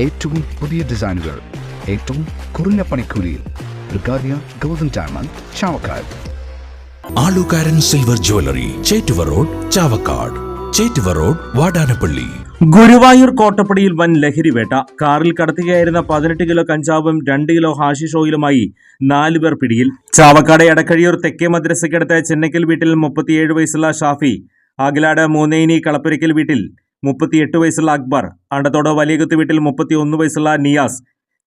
ഏറ്റവും പുതിയ ഡിസൈനുകൾ ഏറ്റവും കുറഞ്ഞ പണിക്കൂലിയിൽ ബ്രിഗാദിയ golden diamond Chavakkad. Alukkaran silver jewellery Chettuva road Chavakkad. Chettuva road Vadanappally. Guruvayur കോട്ടപ്പടിയിൽ വൻ ലഹരിവേട്ട കാറിൽ കടത്തുകയായിരുന്ന പതിനെട്ട് കിലോ കഞ്ചാവും രണ്ട് കിലോ ഹാഷിഷ് ഓയിലുമായി നാലു പേർ പിടിയിൽ. ചാവക്കാട് എടക്കഴിയൂർ തെക്കേ മദ്രസയ്ക്കടുത്ത ചെന്നക്കൽ വീട്ടിൽ മുപ്പത്തിയേഴ് വയസ്സുള്ള ഷാഫി അഖിലാട് മൂന്നേനി കളപ്പുരയ്ക്കൽ വീട്ടിൽ മുപ്പത്തിയെട്ട് വയസ്സുള്ള അക്ബർ അണ്ടത്തോട് വലിയകുത്ത് വീട്ടിൽ മുപ്പത്തിയൊന്ന് വയസ്സുള്ള നിയാസ്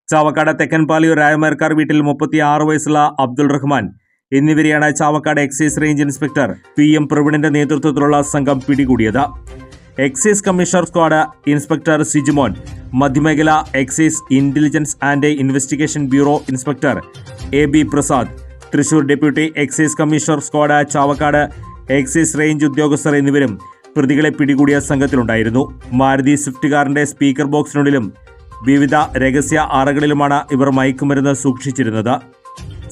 ചാവക്കാട് തെക്കൻപാലി രായമേർക്കാർ വീട്ടിൽ മുപ്പത്തി ആറ് വയസ്സുള്ള അബ്ദുൾ റഹ്മാൻ എന്നിവരെയാണ് Chavakkad excise range inspector P M പ്രവീണിന്റെ നേതൃത്വത്തിലുള്ള സംഘം പിടികൂടിയത്. Excise commissioner squad inspector Sijimon മധ്യമേഖല excise intelligence and investigation bureau inspector A B Prasad Thrissur deputy excise commissioner squad Chavakkad excise range ഉദ്യോഗസ്ഥർ എന്നിവരും പ്രതികളെ പിടികൂടിയ സംഘത്തിലുണ്ടായിരുന്നു. മാരുതി സ്വിഫ്റ്റ് കാറിന്റെ സ്പീക്കർ ബോക്സിനുള്ളിലും വിവിധ രഹസ്യ അറകളിലുമാണ് ഇവർ മയക്കുമരുന്ന് സൂക്ഷിച്ചിരുന്നത്.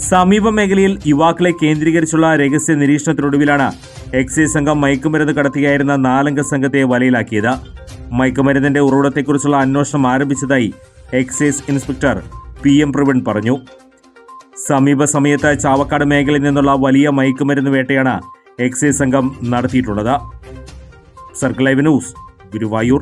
സമീപ മേഖലയിൽ യുവാക്കളെ കേന്ദ്രീകരിച്ചുള്ള രഹസ്യ നിരീക്ഷണത്തിനൊടുവിലാണ് എക്സൈസ് സംഘം മയക്കുമരുന്ന് കടത്തുകയായിരുന്ന നാലംഗ സംഘത്തെ വലയിലാക്കിയത്. മയക്കുമരുന്നിന്റെ ഉറവിടത്തെക്കുറിച്ചുള്ള അന്വേഷണം ആരംഭിച്ചതായി excise inspector P M Praveen പറഞ്ഞു. സമീപ സമയത്ത് ചാവക്കാട് മേഖലയിൽ നിന്നുള്ള വലിയ മയക്കുമരുന്ന് വേട്ടയാണ് എക്സൈസ് സംഘം നടത്തിയിട്ടുള്ളത്. Circle live news Guruvayur